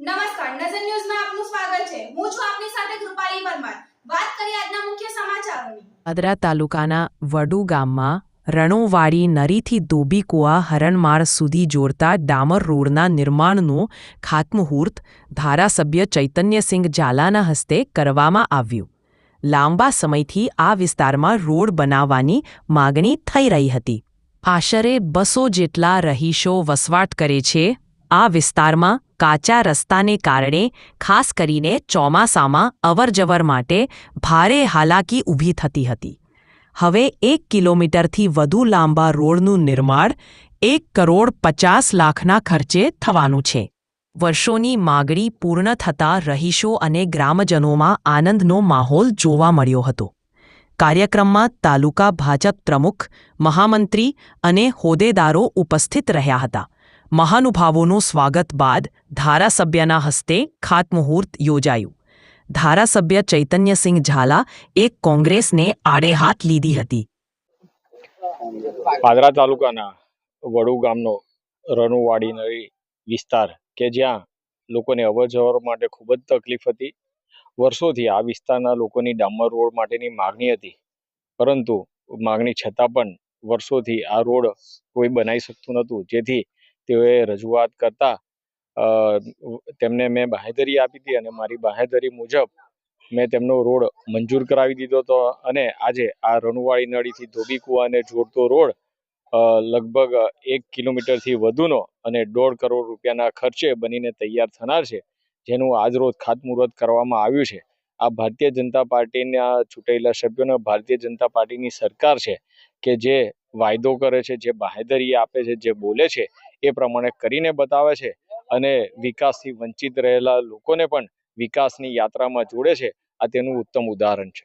નમસ્કાર, નજર ન્યૂઝમાં આપનું સ્વાગત છે. હું છું આપની સાથે કૃપાલી પરમાર. વાત કરીએ આજના મુખ્ય સમાચારોની. અદરા તાલુકાના વડુ ગામમાં રણોવાડી નરીથી દોબીકુઆ હરણમાળ સુધી જોડતા ડામર રોડના નિર્માણનું ખાતમુહૂર્ત ધારાસભ્ય ચૈતન્યસિંહ ઝાલાના હસ્તે કરવામાં આવ્યું. લાંબા સમયથી આ વિસ્તારમાં રોડ બનાવવાની માગણી થઈ રહી હતી. આશરે બસો જેટલા રહીશો વસવાટ કરે છે આ વિસ્તારમાં કાચા રસ્તાને કારણે, ખાસ કરીને ચોમાસામાં અવરજવર માટે ભારે હાલાકી ઊભી થતી હતી. હવે એક કિલોમીટરથી વધુ લાંબા રોડનું નિર્માણ એક કરોડ પચાસ લાખના ખર્ચે થવાનું છે. વર્ષોની માગણી પૂર્ણ થતાં રહીશો અને ગ્રામજનોમાં આનંદનો માહોલ જોવા મળ્યો હતો. કાર્યક્રમમાં તાલુકા ભાજપ પ્રમુખ, મહામંત્રી અને હોદ્દેદારો ઉપસ્થિત રહ્યા હતા. મહાનુભાવોનું સ્વાગત બાદ ધારાસભ્યના હસ્તે ખાતમુહૂર્ત યોજાયું. ધારાસભ્ય ચૈતન્યસિંહ ઝાલા એક કોંગ્રેસને આડે હાથ લીધી હતી. પાદરા તાલુકાના વડુ ગામનો રણુવાડી નળી વિસ્તાર કે જ્યાં લોકોને અવરજવર માટે ખૂબ જ તકલીફ હતી. વર્ષોથી આ વિસ્તારના લોકોની ડામર રોડ માટેની માગણી હતી. પરંતુ માગણી છતાં પણ વર્ષોથી આ રોડ કોઈ બનાવી શકતું નહોતું. જેથી તેઓએ રજૂઆત કરતા તેમને મેં બાહેધરી આપી હતી અને મારી બાહેધરી મુજબ મેં તેમનો રોડ મંજૂર કરાવી દીધો હતો અને આજે આ રણુવાળી નળીથી ધોબી કુવાને જોડતો રોડ લગભગ એક કિલોમીટરથી વધુનો અને દોઢ કરોડ રૂપિયાના ખર્ચે બનીને તૈયાર થનાર છે, જેનું આજરોજ ખાતમુહૂર્ત કરવામાં આવ્યું છે. આ ભારતીય જનતા પાર્ટીના ચૂંટાયેલા સભ્યોને ભારતીય જનતા પાર્ટીની સરકાર છે કે જે વાયદો કરે છે, જે બાહેધરી આપે છે, જે બોલે છે એ પ્રમાણે કરીને બતાવે છે અને વિકાસથી વંચિત રહેલા લોકોને પણ વિકાસની યાત્રામાં જોડે છે. આ તેનું ઉત્તમ ઉદાહરણ છે.